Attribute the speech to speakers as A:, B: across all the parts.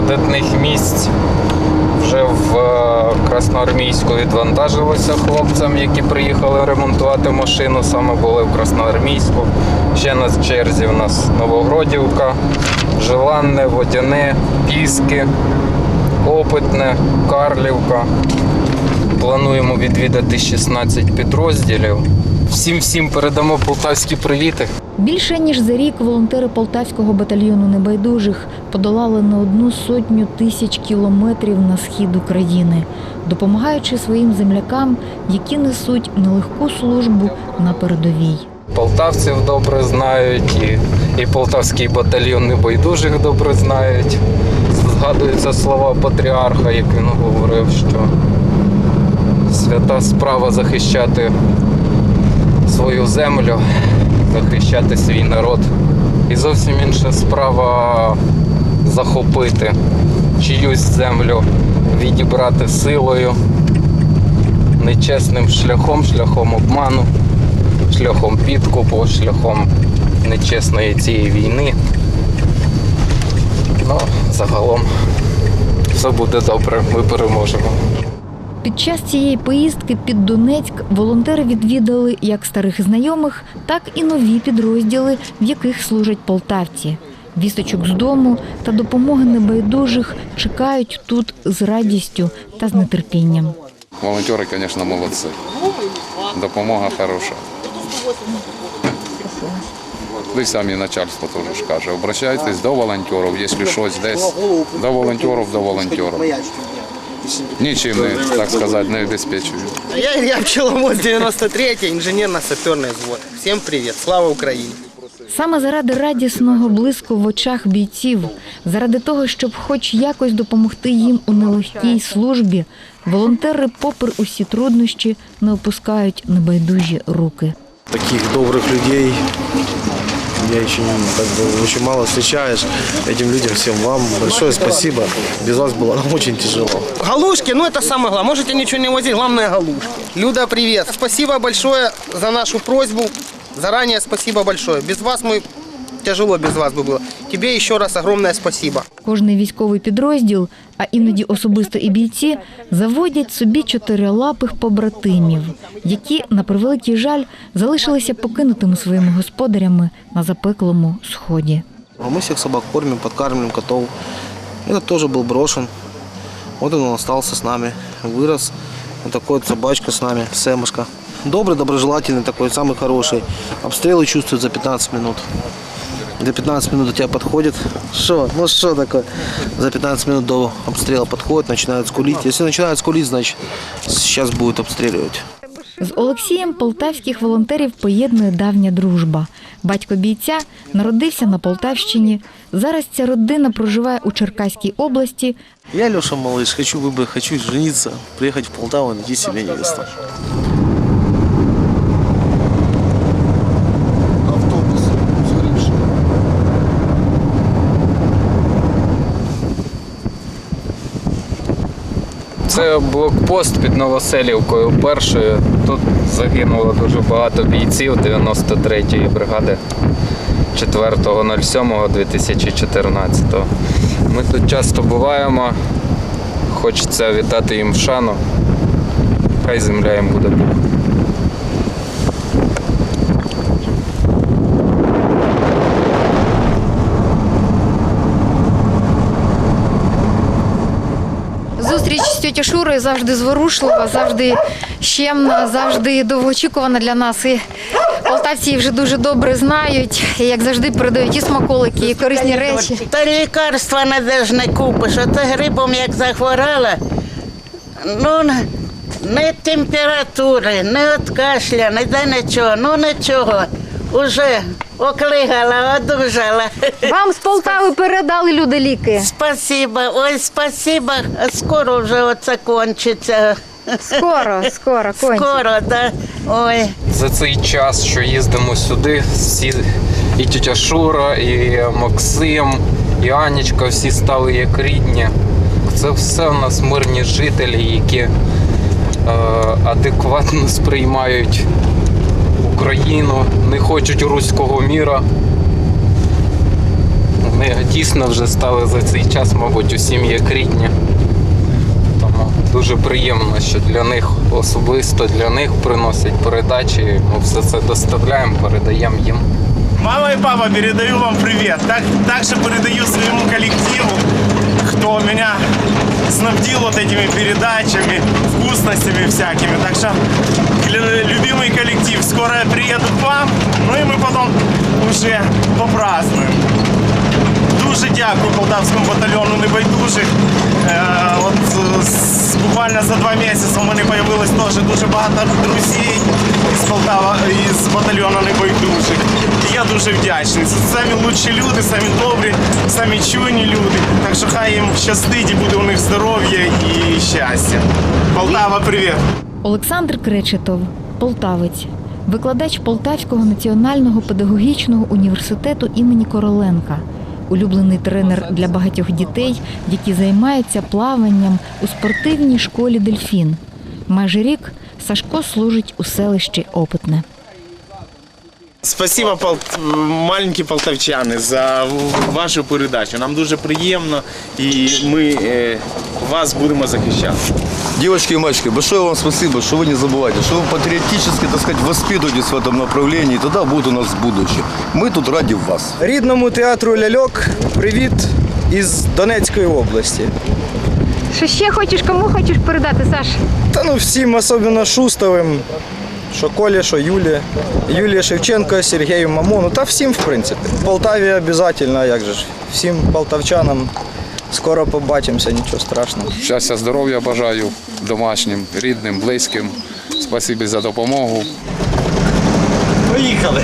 A: видатних місць. Вже в е, Красноармійську відвантажилися хлопцям, які приїхали ремонтувати машину. Саме були в Красноармійську. Ще на черзі у нас Новогродівка, Желанне, Водяне, Піски, Опитне, Карлівка. Плануємо відвідати 16 підрозділів. Всім всім передамо полтавські привіти.
B: Більше ніж за рік волонтери Полтавського батальйону небайдужих подолали не одну сотню тисяч кілометрів на схід України, допомагаючи своїм землякам, які несуть нелегку службу на передовій.
A: Полтавців добре знають, і, і полтавський батальйон небайдужих добре знають. Згадуються слова патріарха, як він говорив, що свята справа захищати свою землю, захищати свій народ. І зовсім інша справа захопити чиюсь землю, відібрати силою, нечесним шляхом, шляхом обману шляхом підкупу, шляхом нечесної цієї війни. Ну, загалом все буде добре, ми переможемо.
B: Під час цієї поїздки під Донецьк волонтери відвідали як старих знайомих, так і нові підрозділи, в яких служать полтавці. Вісточок з дому та допомоги небайдужих чекають тут з радістю та з нетерпінням.
C: Волонтери, звісно, молодці. Допомога хороша. Ви самі начальство теж ж каже. Обращайтесь до волонтерів, якщо щось десь. До волонтерів, до волонтерів. Нічим не, так сказати, не обезпечую.
D: Я Илья Пчеловод, 93-й, инженерно-саперный взвод. Всем привет, слава Украине!
B: Саме заради радісного блиску в очах бійців, заради того, щоб хоч якось допомогти їм у нелегкій службі, волонтери, попри усі труднощі, не опускають небайдужі руки.
E: Таких добрых людей я еще не, как бы, очень мало встречаешь. Этим людям всем вам большое спасибо. Без вас было нам очень тяжело.
D: Галушки, ну это самое главное. Можете ничего не возить, главное галушки. Люда, привет. Спасибо большое за нашу просьбу. Заранее спасибо большое. Без вас мы тяжело без вас бы было. Тебе еще раз огромное спасибо.
B: Кожний військовий підрозділ, а іноді особисто і бійці, заводять собі чотирилапих побратимів, які, на превеликий жаль, залишилися покинутими своїми господарями на запеклому сході.
E: А мы всех собак кормим, подкармливаем котов. Этот тоже был брошен. Вот он остался с нами. Вырос. Вот такой вот собачка с нами, Сэмушка. Добрый, доброжелательный такой, самый хороший. Обстрелы чувствует за 15 минут. За 15 минут до тебя подходит. Что? Ну что такое? За 15 минут до обстрела подходит, начинают скулить. Если начинают скулить, значит сейчас будут обстреливать.
B: З Олексієм полтавських волонтерів поєднує давня дружба. Батько бійця народився на Полтавщині. Зараз ця родина проживає у Черкаській області,
E: Я Леша Малыш, хочу выбрать, хочу жениться, приехать в Полтаву, найти себе невесту.
A: Це блокпост під Новоселівкою. Першою тут загинуло дуже багато бійців 93-ї бригади 4.07.2014. Ми тут часто буваємо. Хочеться вітати їм в шану. Хай земля їм буде Бог.
F: Зустріч з завжди зворушлива, завжди щемна, завжди довгоочікувана для нас. І полтавці її вже дуже добре знають. І як завжди передають і смаколики, і корисні речі.
G: Та лікарства не купиш, а то грибом як захворала. Ну, не- температури, не від кашля, не де нічого, ну нічого. Уже оклигала, одужала.
F: Вам з Полтави передали люди ліки.
G: Спасибо, ой, спасибо. Скоро вже оце кончиться.
F: Скоро, скоро, кончить.
G: Скоро, да. Ой.
A: За цей час, що їздимо сюди, всі і тітя Шура, і Максим, і Анічка, всі стали як рідні. Це все в нас мирні жителі, які е, адекватно сприймають Україну, не хочуть руського міра. Вони дійсно вже стали за цей час, мабуть, усім як рідні. Тому дуже приємно, що для них особисто для них приносять передачі. Ми все це доставляємо, передаємо їм.
H: Мама и папа, передаю вам привет. Так, также передаю своему коллективу, кто меня снабдил вот этими передачами, вкусностями всякими. Так что, лю- любимый коллектив, скоро я приеду к вам, ну и мы потом уже попразднуем. Дякую Полтавському батальйону небайдужих. Е, от буквально за два місяці у мене з'явилось теж дуже багато друзів з Полтава із батальйону небайдужих. І я дуже вдячний. Це самі лучші люди, самі добрі, самі чуйні люди. Так що хай їм щастить і буде у них здоров'я і щастя. Полтава, привіт!
B: Олександр Кречетов, полтавець, викладач Полтавського національного педагогічного університету імені Короленка, улюблений тренер для багатьох дітей, які займаються плаванням у спортивній школі Дельфін. Майже рік Сашко служить у селищі Опитне.
H: Спасибо, пол... маленькі полтавчани, за вашу передачу. Нам дуже приємно і ми е, вас будемо захищати.
I: Девочки и мальчики, большое вам спасибо, что вы не забывайте, что вы патриотически, так сказать, воспитываетесь в этом направлении, и тогда будет у нас будущее. Мы тут ради вас.
J: Рідному театру ляльок привіт із Донецької області.
F: Що ще хочеш, кому хочеш передати, Саш?
J: Та ну всім, особливо Шустовим, що Колі, що Юлі, Юлії Шевченко, Сергію Мамону, та всім, в принципі. В Полтаві обов'язково, як же ж, всім полтавчанам. Скоро побачимося, нічого страшного.
C: Щастя, здоров'я бажаю домашнім, рідним, близьким. Спасибі за допомогу.
H: Поїхали!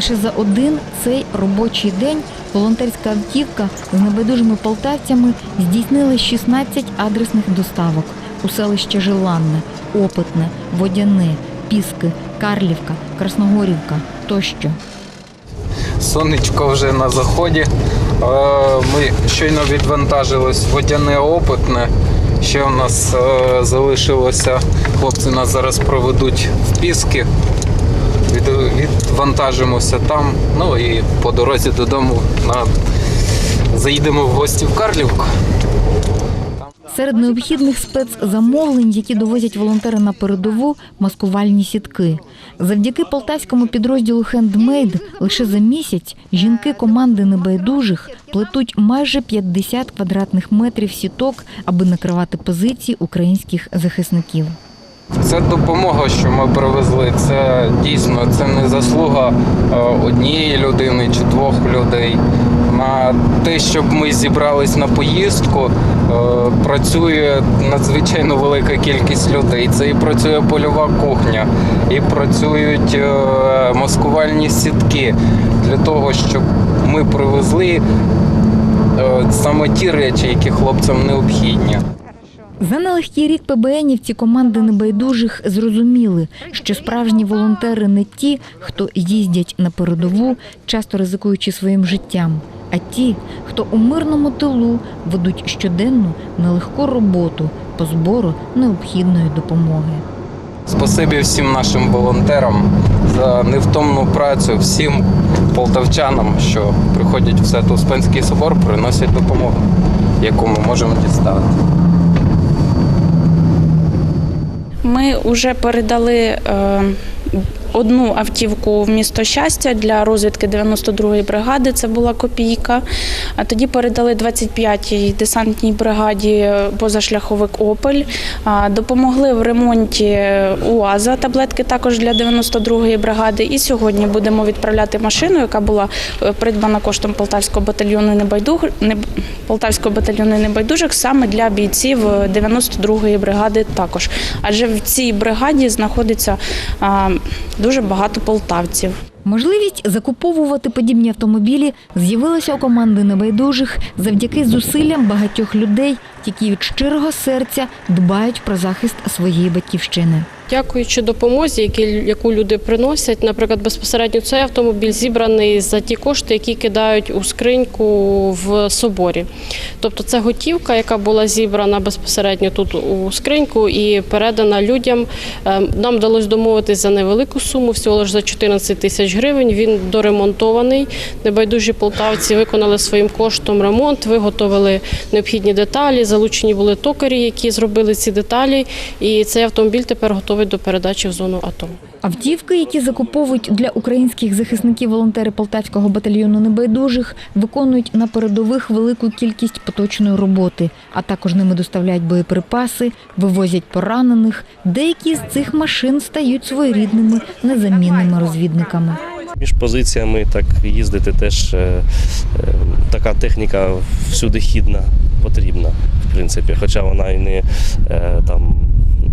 B: Лише за один цей робочий день волонтерська автівка з небайдужими полтавцями здійснила 16 адресних доставок у селище Желанне, Опитне, Водяне, Піски, Карлівка, Красногорівка тощо.
A: Сонечко вже на заході. Е, Ми щойно відвантажились водяне опитне. Ще в нас е, залишилося. Хлопці нас зараз проведуть в піски. Від- Відвантажимося там. Ну і по дорозі додому на... заїдемо в гості в Карлівку.
B: Серед необхідних спецзамовлень, які довозять волонтери на передову, маскувальні сітки. Завдяки полтавському підрозділу «Хендмейд» лише за місяць жінки команди небайдужих плетуть майже 50 квадратних метрів сіток, аби накривати позиції українських захисників.
A: Це допомога, що ми привезли. Це дійсно це не заслуга е, однієї людини чи двох людей. На те, щоб ми зібрались на поїздку, е, працює надзвичайно велика кількість людей. Це і працює польова кухня, і працюють е, маскувальні сітки для того, щоб ми привезли саме ті речі, які хлопцям необхідні.
B: За нелегкий рік ПБНівці команди небайдужих зрозуміли, що справжні волонтери не ті, хто їздять на передову, часто ризикуючи своїм життям, а ті, хто у мирному тилу ведуть щоденну нелегку роботу по збору необхідної допомоги.
A: Спасибі всім нашим волонтерам за невтомну працю, всім полтавчанам, що приходять в Свято-Успенський собор, приносять допомогу, яку ми можемо дістати.
K: Ми вже передали е, одну автівку в місто щастя для розвідки 92-ї бригади. Це була копійка. А тоді передали 25-й десантній бригаді позашляховик Опель. Допомогли в ремонті УАЗа, таблетки також для 92-ї бригади. І сьогодні будемо відправляти машину, яка була е, придбана коштом Полтавського батальйону небайдуг... неб- Полтавського батальйону небайдужих саме для бійців е, 92-ї бригади також. Адже в цій бригаді знаходиться дуже багато полтавців.
B: Можливість закуповувати подібні автомобілі з'явилася у команди небайдужих завдяки зусиллям багатьох людей, які від щирого серця дбають про захист своєї батьківщини.
L: Дякуючи допомозі, яку люди приносять, наприклад, безпосередньо цей автомобіль зібраний за ті кошти, які кидають у скриньку в соборі. Тобто це готівка, яка була зібрана безпосередньо тут у скриньку і передана людям. Е, Нам вдалося домовитись за невелику суму, всього лише за 14 тисяч гривень. Він доремонтований. Небайдужі полтавці виконали своїм коштом ремонт, виготовили необхідні деталі. Залучені були токарі, які зробили ці деталі. І цей автомобіль тепер готовий до передачі в зону АТО.
B: Автівки, які закуповують для українських захисників волонтери Полтавського батальйону небайдужих, виконують на передових велику кількість поточної роботи, а також ними доставляють боєприпаси, вивозять поранених. Деякі з цих машин стають своєрідними незамінними розвідниками.
M: Між позиціями так їздити теж е, е, така техніка всюди хідна потрібна, в принципі, хоча вона і не е, там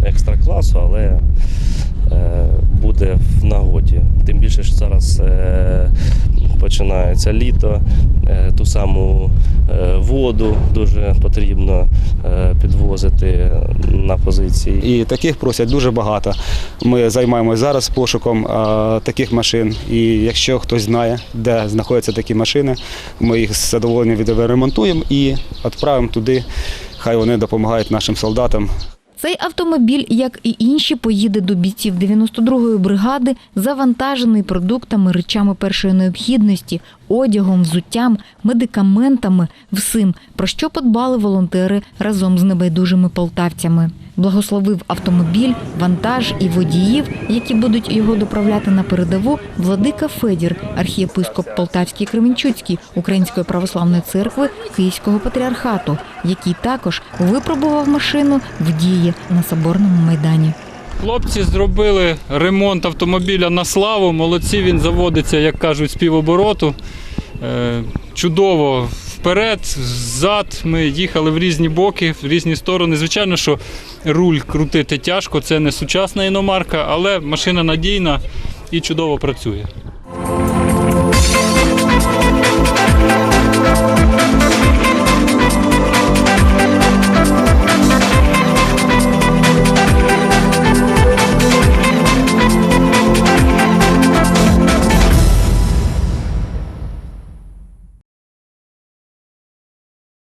M: екстра класу, але е, буде в нагоді. Тим більше, що зараз е, починається літо, е, ту саму воду дуже потрібно підвозити на позиції.
N: І таких просять дуже багато. Ми займаємося зараз пошуком таких машин. І якщо хтось знає, де знаходяться такі машини, ми їх з задоволенням відремонтуємо і відправимо туди. Хай вони допомагають нашим солдатам
B: Цей автомобіль, як і інші, поїде до бійців 92-ї бригади, завантажений продуктами, речами першої необхідності, одягом, взуттям, медикаментами, всім, про що подбали волонтери разом з небайдужими полтавцями. Благословив автомобіль, вантаж і водіїв, які будуть його доправляти на передову, владика Федір, архієпископ Полтавський Кременчуцький Української православної церкви Київського патріархату, який також випробував машину в дії на соборному майдані.
O: Хлопці зробили ремонт автомобіля на славу. Молодці, він заводиться, як кажуть, з півобороту. Е, Чудово вперед, ззад. Ми їхали в різні боки, в різні сторони. Звичайно, що руль крутити тяжко, це не сучасна іномарка, але машина надійна і чудово працює.